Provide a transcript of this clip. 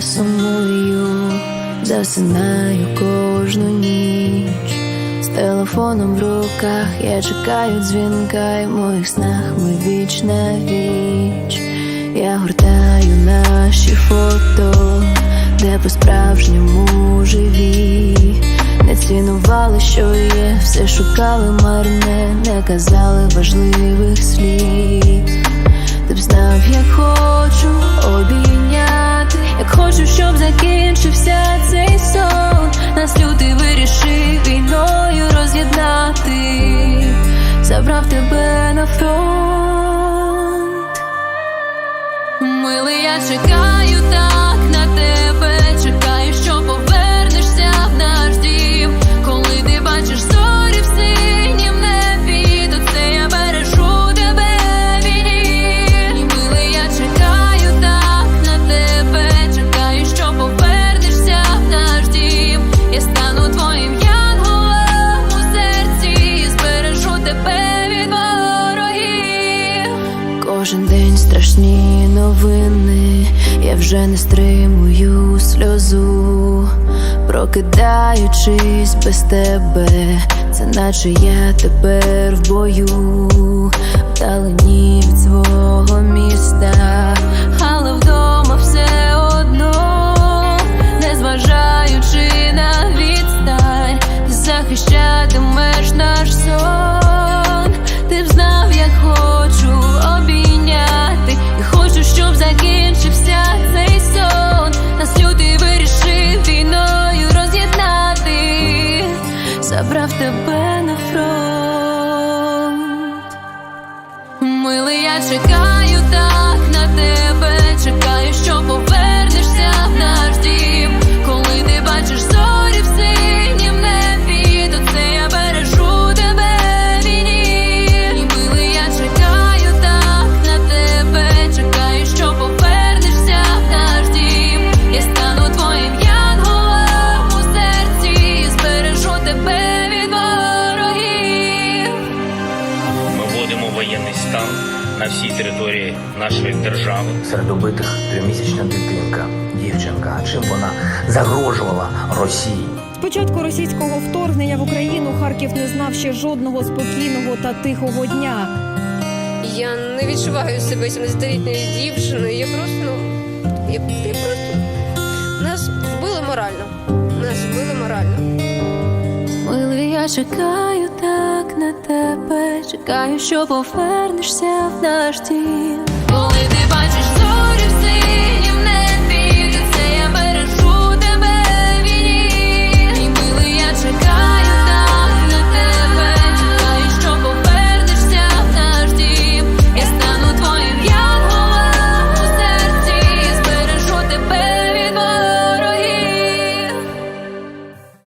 сумую, засинаю кожну ніч. З телефоном в руках я чекаю дзвінка, і в моїх снах ми віч на віч. Я гортаю наші фото, де по-справжньому живі. Не цінували, що є, все шукали марне, не казали важливих слів. На фронт. Милий, я чекаю так страшні новини, я вже не стримую сльозу, прокидаючись без тебе, це наче я тепер в бою, вдалині від свого міста, але вдома все одно, незважаючи на відстань, ти захищатимеш наш сон. Ти б знав, як чекаю так території нашої держави. Серед убитих тримісячна дитинка, дівчинка. Чим вона загрожувала Росії? З початку російського вторгнення в Україну Харків не знав ще жодного спокійного та тихого дня. Я не відчуваю себе 17-літньою дівчиною. Я просто, ну, я, я просто. Нас вбили морально. Нас вбили морально. Милий, я чекаю так на тебе, чекаю, що повернешся в наш дім. Коли ти бачиш